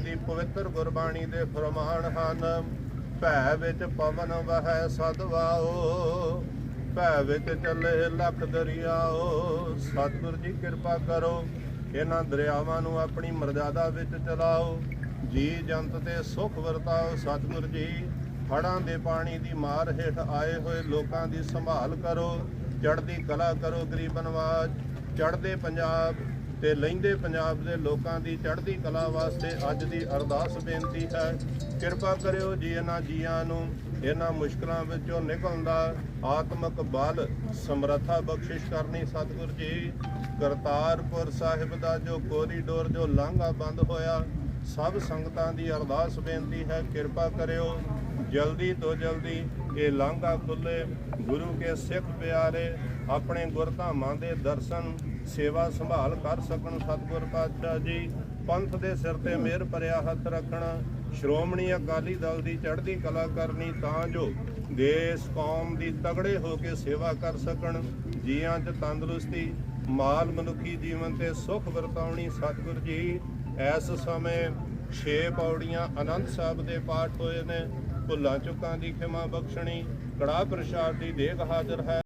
ਦੀ ਪਵਿੱਤਰ ਗੁਰਬਾਣੀ ਦੇ ਫਰਮਾਨ ਹਨ, ਭੈ ਵਿੱਚ ਪਵਨ ਵਹੈ ਸਦਵਾਓ ਭੈ ਵਿੱਚ ਚੱਲੇ ਲੱਖ ਦਰਿਆਓ ਸਤਿਗੁਰ ਜੀ ਕਿਰਪਾ ਕਰੋ, ਇਹਨਾਂ ਦਰਿਆਵਾਂ ਨੂੰ ਆਪਣੀ ਮਰਜ਼ਾਦਾ ਵਿੱਚ ਚਲਾਓ, ਜੀ ਜੰਤ ਤੇ ਸੁਖ ਵਰਤਾਓ, ਸਤਿਗੁਰ ਜੀ ਹੜਾਂ ਦੇ ਪਾਣੀ ਦੀ ਮਾਰ ਹੇਠ ਆਏ ਹੋਏ ਲੋਕਾਂ ਦੀ ਸੰਭਾਲ ਕਰੋ, ਚੜ੍ਹਦੀ ਕਲਾ ਕਰੋ ਗਰੀਬ ਨਵਾਜ, ਚੜ੍ਹਦੇ ਪੰਜਾਬ ਤੇ ਲਹਿੰਦੇ ਪੰਜਾਬ ਦੇ ਲੋਕਾਂ ਦੀ ਚੜ੍ਹਦੀ ਕਲਾ ਵਾਸਤੇ ਅੱਜ ਦੀ ਅਰਦਾਸ ਬੇਨਤੀ ਹੈ। ਕਿਰਪਾ ਕਰਿਓ ਜੀ ਇਹਨਾਂ ਜੀਆਂ ਨੂੰ, ਇਹਨਾਂ ਮੁਸ਼ਕਲਾਂ ਵਿੱਚੋਂ ਨਿਕਲਣ ਦਾ ਆਤਮਿਕ ਬਲ, ਸਮਰੱਥਾ ਬਖਸ਼ਿਸ਼ ਕਰਨੀ ਸਤਿਗੁਰ ਜੀ। ਕਰਤਾਰਪੁਰ ਸਾਹਿਬ ਦਾ ਜੋ ਕੋਰੀਡੋਰ ਜੋ ਲਾਂਘਾ ਬੰਦ ਹੋਇਆ, ਸਭ ਸੰਗਤਾਂ ਦੀ ਅਰਦਾਸ ਬੇਨਤੀ ਹੈ। ਕਿਰਪਾ ਕਰਿਓ ਜਲਦੀ ਤੋਂ ਜਲਦੀ ਇਹ ਲਾਂਘਾ ਖੁੱਲੇ, ਗੁਰੂ ਕੇ ਸਿੱਖ ਪਿਆਰੇ, ਆਪਣੇ ਗੁਰਧਾਮਾਂ ਦੇ ਦਰਸ਼ਨ, ਸੇਵਾ ਸੰਭਾਲ ਕਰ ਸਕਣ ਸਤਿਗੁਰ ਪਾਤਸ਼ਾਹ ਜੀ। ਪੰਥ ਦੇ ਸਿਰ ਤੇ ਮਿਹਰ ਭਰਿਆ ਹੱਥ ਰੱਖਣਾ, ਸ਼੍ਰੋਮਣੀ ਅਕਾਲੀ ਦਲ ਦੀ ਚੜ੍ਹਦੀ ਕਲਾ ਕਰਨੀ ਤਾਂ ਜੋ ਦੇਸ਼, ਕੌਮ ਦੀ ਤਗੜੇ ਹੋ ਕੇ ਸੇਵਾ ਕਰ ਸਕਣ। ਜੀਆਂ 'ਚ ਤੰਦਰੁਸਤੀ, ਮਾਲ ਮਨੁੱਖੀ ਜੀਵਨ ਤੇ ਸੁਖ ਵਰਤਾਉਣੀ ਸਤਿਗੁਰ ਜੀ, ਇਸ ਸਮੇਂ 6 ਪੌੜੀਆਂ ਅਨੰਦ ਸਾਹਿਬ ਦੇ ਪਾਠ ਹੋਏ ਨੇ, ਭੁੱਲਾਂ ਚੁੱਕਾਂ ਦੀ ਖਿਮਾ ਬਖਸ਼ਣੀ ਕੜਾ ਪ੍ਰਸ਼ਾਦ ਦੀ ਦੇਗ ਹਾਜ਼ਰ ਹੈ।